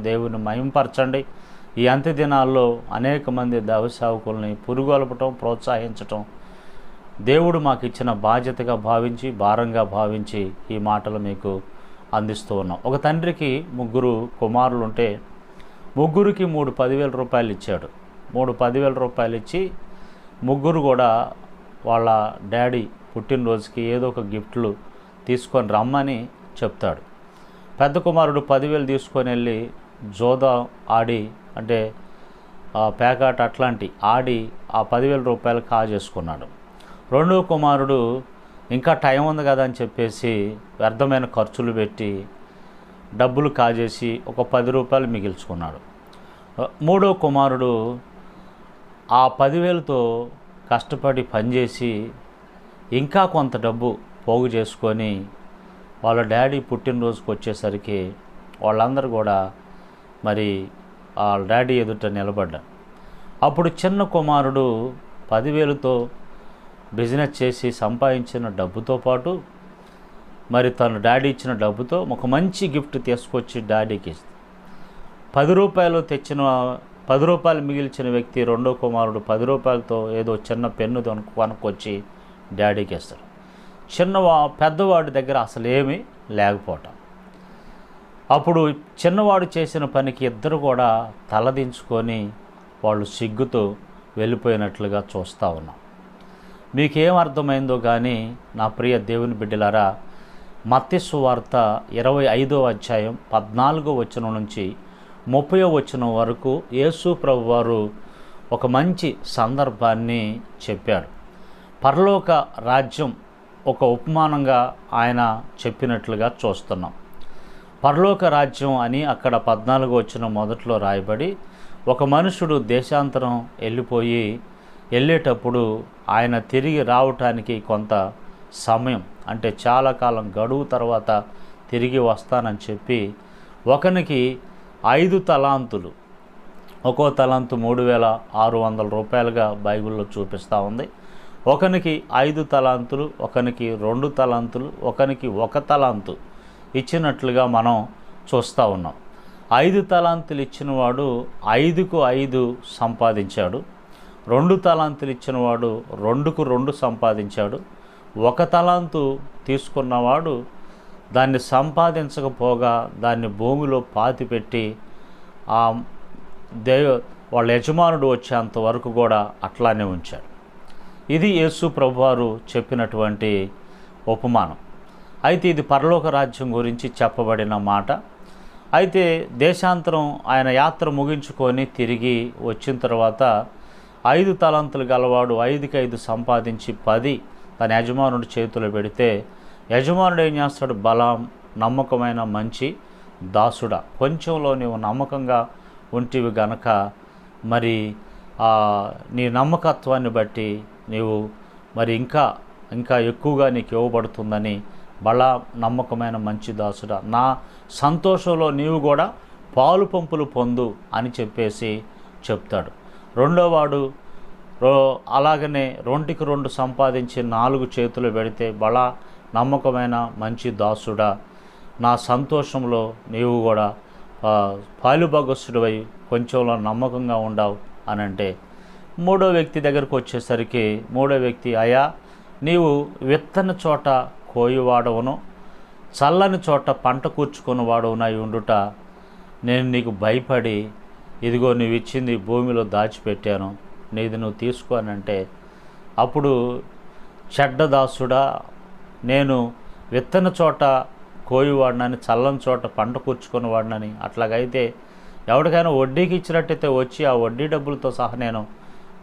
దేవుని మహింపరచండి. ఈ అంత్య దినాల్లో అనేక మంది దైవసేవకుల్ని పురుగొల్పటం ప్రోత్సహించటం దేవుడు మాకు ఇచ్చిన బాధ్యతగా భావించి భారంగా భావించి ఈ మాటలు మీకు అందిస్తూ ఉన్నాం. ఒక తండ్రికి ముగ్గురు కుమారులు ఉంటే ముగ్గురికి మూడు పదివేల రూపాయలు ఇచ్చాడు. మూడు పదివేల రూపాయలు ఇచ్చి ముగ్గురు కూడా వాళ్ళ డాడీ పుట్టినరోజుకి ఏదో ఒక గిఫ్ట్లు తీసుకొని రమ్మని చెప్తాడు. పెద్ద కుమారుడు పదివేలు తీసుకొని వెళ్ళి జోదా ఆడి అంటే పేకాట అట్లాంటి ఆడి ఆ పదివేల రూపాయలు కాజేసుకున్నాడు రెండో కుమారుడు ఇంకా టైం ఉంది కదా అని చెప్పేసి వ్యర్థమైన ఖర్చులు పెట్టి డబ్బులు కాజేసి ఒక పది రూపాయలు మిగిల్చుకున్నాడు. మూడో కుమారుడు ఆ పదివేలతో కష్టపడి పనిచేసి ఇంకా కొంత డబ్బు పోగు చేసుకొని వాళ్ళ డాడీ పుట్టినరోజుకు వచ్చేసరికి వాళ్ళందరూ కూడా మరి వాళ్ళ డాడీ ఎదుట నిలబడ్డా. అప్పుడు చిన్న కుమారుడు పదివేలతో బిజినెస్ చేసి సంపాదించిన డబ్బుతో పాటు మరి తన డాడీ ఇచ్చిన డబ్బుతో ఒక మంచి గిఫ్ట్ తీసుకొచ్చి డాడీకి ఇస్తుంది పది రూపాయలు తెచ్చిన పది రూపాయలు మిగిల్చిన వ్యక్తి రెండో కుమారుడు పది రూపాయలతో ఏదో చిన్న పెన్ను కొనుక్కొచ్చి డాడీకి ఇస్తాడు. చిన్నవా పెద్దవాడి దగ్గర అసలు ఏమీ లేకపోవటం. అప్పుడు చిన్నవాడు చేసిన పనికి ఇద్దరు కూడా తలదించుకొని వాళ్ళు సిగ్గుతో వెళ్ళిపోయినట్లుగా చూస్తూ ఉన్నాం. మీకేం అర్థమైందో కానీ నా ప్రియ దేవుని బిడ్డలారా మత్స్సు వార్త ఇరవై ఐదో అధ్యాయం పద్నాలుగో వచనం నుంచి ముప్పయో వచనం వరకు యేసు ప్రభు వారు ఒక మంచి సందర్భాన్ని చెప్పాడు పరలోక రాజ్యం ఒక ఉపమానంగా ఆయన చెప్పినట్లుగా చూస్తున్నాం. పరలోక రాజ్యం అని అక్కడ పద్నాలుగు వచ్చిన మొదట్లో రాయబడి ఒక మనుషుడు దేశాంతరం వెళ్ళిపోయి వెళ్ళేటప్పుడు ఆయన తిరిగి రావటానికి కొంత సమయం అంటే చాలా కాలం గడువు తర్వాత తిరిగి వస్తానని చెప్పి ఒకనికి ఐదు తలాంతులు ఒక్కో తలాంతు మూడు వేల ఆరు వందల రూపాయలుగా బైబిల్లో చూపిస్తూ ఉంది. ఒకనికి ఐదు తలాంతులు ఒకనికి రెండు తలాంతులు ఒకనికి ఒక తలాంతు. ఇచ్చినట్లుగా మనం చూస్తూ ఉన్నాం. ఐదు తలాంతులు ఇచ్చినవాడు ఐదుకు ఐదు సంపాదించాడు. రెండు తలాంతులు ఇచ్చినవాడు రెండుకు రెండు సంపాదించాడు. ఒక తలాంతు తీసుకున్నవాడు దాన్ని సంపాదించకపోగా దాన్ని భూమిలో పాతిపెట్టి ఆ దేవ వాళ్ళ యజమానుడు వచ్చేంత వరకు కూడా అట్లానే ఉంచాడు. ఇది యేసు ప్రభువారు చెప్పినటువంటి ఉపమానం. అయితే ఇది పరలోక రాజ్యం గురించి చెప్పబడిన మాట. అయితే దేశాంతరం ఆయన యాత్ర ముగించుకొని తిరిగి వచ్చిన తర్వాత ఐదు తలంతులు గలవాడు ఐదుకి ఐదు సంపాదించి పది తన యజమానుడి చేతిలో పెడితే యజమానుడు ఏం చేస్తాడు? బలం నమ్మకమైన మంచి దాసుడా. కొంచెంలో నీవు నమ్మకంగా ఉంటివి గనక మరి నీ నమ్మకత్వాన్ని బట్టి నీవు మరి ఇంకా ఇంకా ఎక్కువగా నీకు ఇవ్వబడుతుందని బల నమ్మకమైన మంచి దాసుడా. నా సంతోషంలో నీవు కూడా పాలు పంపులు పొందు అని చెప్పేసి చెప్తాడు. రెండోవాడు రో అలాగనే రెండుకి రెండు సంపాదించి నాలుగు చేతులు పెడితే బల నమ్మకమైన మంచి దాసుడా. నా సంతోషంలో నీవు కూడా ఆ, పాలుభగస్తుడివై కొంచెంలో నమ్మకంగా ఉండవు అని అంటే మూడో వ్యక్తి దగ్గరకు వచ్చేసరికి మూడో వ్యక్తి అయా నీవు విత్తన చోట కోయువాడవును. చల్లని చోట పంట కూర్చుకుని వాడవునై ఉండుట నేను నీకు భయపడి ఇదిగో నువ్వు ఇచ్చింది భూమిలో దాచిపెట్టాను నీది నువ్వు తీసుకో అని అంటే అప్పుడు చెడ్డదాసుడా నేను విత్తన చోట కోయివాడినని చల్లని చోట పంట కూర్చుకొని వాడినని అట్లాగైతే ఎవరికైనా వడ్డీకి ఇచ్చినట్టయితే వచ్చి ఆ వడ్డీ డబ్బులతో సహా నేను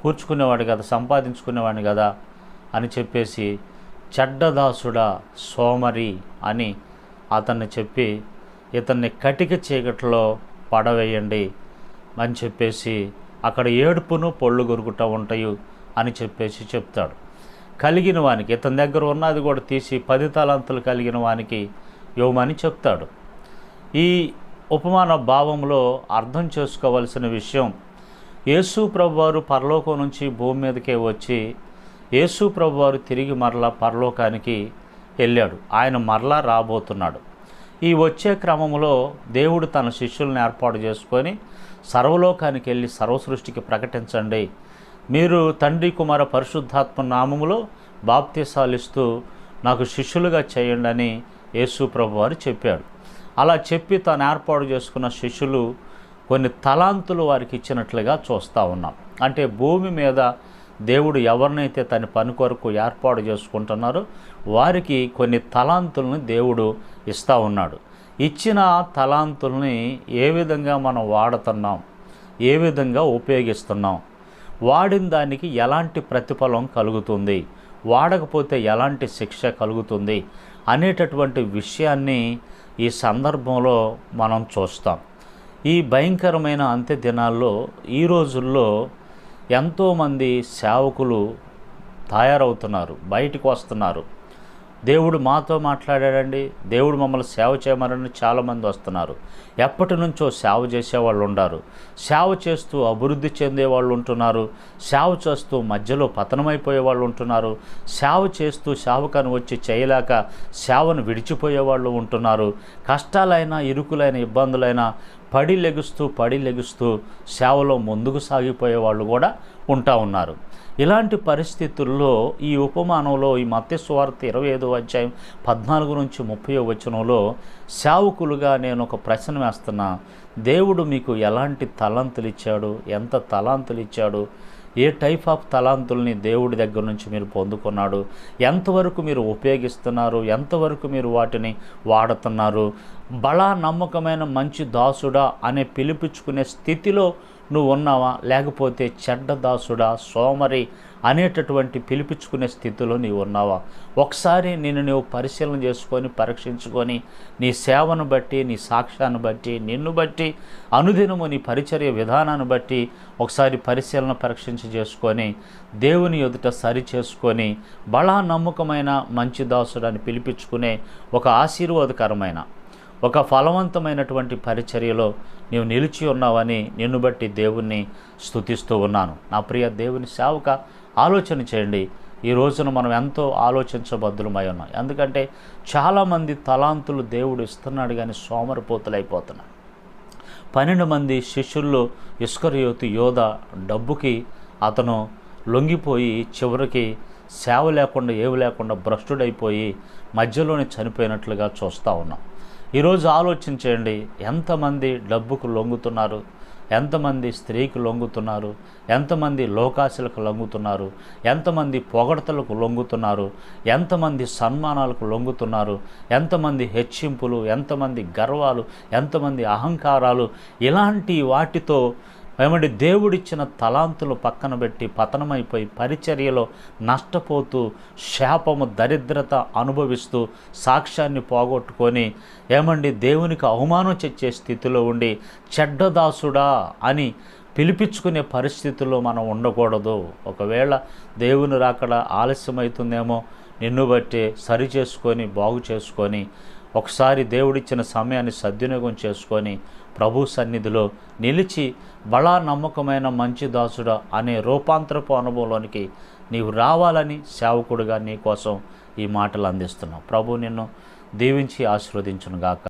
కూర్చుకునేవాడు కదా సంపాదించుకునేవాడిని కదా అని చెప్పేసి చెడ్డదాసుడా సోమరి అని అతన్ని చెప్పి ఇతన్ని కటిక చీకట్లో పడవేయండి అని చెప్పేసి అక్కడ ఏడుపును పొళ్ళు గొరుకుట ఉంటాయి అని చెప్పేసి చెప్తాడు. కలిగిన వానికి ఇతని దగ్గర ఉన్నది కూడా తీసి పది తలాంతులు కలిగిన వానికి ఇవ్వమని చెప్తాడు. ఈ ఉపమాన భావంలో అర్థం చేసుకోవలసిన విషయం యేసు ప్రభువారు పరలోకం నుంచి భూమి మీదకే వచ్చి యేసు ప్రభువారు తిరిగి మరలా పరలోకానికి వెళ్ళాడు. ఆయన మరలా రాబోతున్నాడు. ఈ వచ్చే క్రమంలో దేవుడు తన శిష్యులను ఏర్పాటు చేసుకొని సర్వలోకానికి వెళ్ళి సర్వసృష్టికి ప్రకటించండి. మీరు తండ్రి కుమార పరిశుద్ధాత్మ నామములో బాప్తిసాలిస్తూ నాకు శిష్యులుగా చేయండి అని యేసు ప్రభు వారు చెప్పాడు. అలా చెప్పి తాను ఏర్పాటు చేసుకున్న శిష్యులు కొన్ని తలాంతులు వారికి ఇచ్చినట్లుగా చూస్తూ ఉన్నాం. అంటే భూమి మీద దేవుడు ఎవరినైతే తన పని కొరకు ఏర్పాటు చేసుకుంటున్నారో వారికి కొన్ని తలాంతుల్ని దేవుడు ఇస్తూ ఉన్నాడు. ఇచ్చిన తలాంతుల్ని ఏ విధంగా మనం వాడుతున్నాం? ఏ విధంగా ఉపయోగిస్తున్నాం? వాడిన దానికి ఎలాంటి ప్రతిఫలం కలుగుతుంది? వాడకపోతే ఎలాంటి శిక్ష కలుగుతుంది? అనేటటువంటి విషయాన్ని ఈ సందర్భంలో మనం చూస్తాం. ఈ భయంకరమైన అంత్య దినాల్లో ఈ రోజుల్లో ఎంతోమంది సేవకులు తయారవుతున్నారు బయటికి వస్తున్నారు. దేవుడు మాతో మాట్లాడాడండి. దేవుడు మమ్మల్ని సేవ చేయమని చాలామంది వస్తున్నారు. ఎప్పటి నుంచో సేవ చేసేవాళ్ళు ఉండారు. సేవ చేస్తూ అభివృద్ధి చెందే వాళ్ళు ఉంటున్నారు. సేవ చేస్తూ మధ్యలో పతనమైపోయే వాళ్ళు ఉంటున్నారు. సేవ చేస్తూ సేవకను వచ్చి చేయలేక సేవను విడిచిపోయే వాళ్ళు ఉంటున్నారు. కష్టాలైనా ఇరుకులైన ఇబ్బందులైనా పడి లెగుస్తూ పడి లెగుస్తూ సేవలో ముందుకు సాగిపోయే వాళ్ళు కూడా ఉంటా ఉన్నారు. ఇలాంటి పరిస్థితుల్లో ఈ ఉపమానంలో ఈ మత్స్యవార్త ఇరవై ఐదో అధ్యాయం పద్నాలుగు నుంచి ముప్పై వచనంలో సేవకులుగా నేను ఒక ప్రశ్న వేస్తున్నా. దేవుడు మీకు ఎలాంటి తలాంతులు ఇచ్చాడు? ఎంత తలాంతులు ఇచ్చాడు? ఏ టైప్ ఆఫ్ తలాంతుల్ని దేవుడి దగ్గర నుంచి మీరు పొందుకున్నాడు? ఎంతవరకు మీరు ఉపయోగిస్తున్నారు? ఎంతవరకు మీరు వాటిని వాడుతున్నారు? బలా నమ్మకమైన మంచి దాసుడా అనే పిలిపించుకునే స్థితిలో నువ్వు ఉన్నావా లేకపోతే చెడ్డ దాసుడా సోమరి అనేటటువంటి పిలిపించుకునే స్థితిలో నీవు ఉన్నావా ఒకసారి నిన్ను నువ్వు పరిశీలన చేసుకొని పరీక్షించుకొని నీ సేవను బట్టి నీ సాక్ష్యాన్ని బట్టి నిన్ను బట్టి అనుదినము నీ పరిచర్య విధానాన్ని బట్టి ఒకసారి పరిశీలన పరీక్షించి చేసుకొని దేవుని ఎదుట సరి చేసుకొని బలా నమ్మకమైన మంచి దాసుడని పిలిపించుకునే ఒక ఆశీర్వాదకరమైన ఒక ఫలవంతమైనటువంటి పరిచర్యలో నీవు నిలిచి ఉన్నావని నిన్ను బట్టి దేవుణ్ణి స్తుతిస్తూ ఉన్నాను. నా ప్రియ దేవుని సేవక ఆలోచన చేయండి. ఈ రోజున మనం ఎంతో ఆలోచించబద్దులమై ఉన్నాం. ఎందుకంటే చాలామంది తలాంతులు దేవుడు ఇస్తున్నాడు కానీ సోమరిపోతులైపోతున్నాడు పన్నెండు మంది శిష్యుల్లో ఇస్కరియోతు యోధ డబ్బుకి అతను లొంగిపోయి చివరికి సేవ లేకుండా ఏవి లేకుండా భ్రష్టుడైపోయి మధ్యలోనే చనిపోయినట్లుగా చూస్తూ ఉన్నాం. ఈరోజు ఆలోచించండి ఎంతమంది డబ్బుకు లొంగుతున్నారు ఎంతమంది స్త్రీకి లొంగుతున్నారు ఎంతమంది లోకాశలకు లొంగుతున్నారు ఎంతమంది పొగడతలకు లొంగుతున్నారు ఎంతమంది సన్మానాలకు లొంగుతున్నారు ఎంతమంది హెచ్చింపులు ఎంతమంది గర్వాలు ఎంతమంది అహంకారాలు ఇలాంటి వాటితో ఏమంటే దేవుడిచ్చిన తలాంతులు పక్కన పెట్టి పతనమైపోయి పరిచర్యలో నష్టపోతూ శాపము దరిద్రత అనుభవిస్తూ సాక్ష్యాన్ని పోగొట్టుకొని ఏమండి దేవునికి అవమానం చచ్చే స్థితిలో ఉండి చెడ్డదాసుడా అని పిలిపించుకునే పరిస్థితుల్లో మనం ఉండకూడదు. ఒకవేళ దేవుని రాకడ ఆలస్యమవుతుందేమో నిన్ను బట్టి సరి చేసుకొని బాగు చేసుకొని ఒకసారి దేవుడిచ్చిన సమయాన్ని సద్వినియోగం చేసుకొని ప్రభు సన్నిధిలో నిలిచి బలా నమ్మకమైన మంచి దాసుడ అనే రూపాంతరపు అనుభవంలోనికి నీవు రావాలని సేవకుడుగా నీ కోసం ఈ మాటలు అందిస్తున్నావు ప్రభు నిన్ను దీవించి ఆశీర్వదించును గాక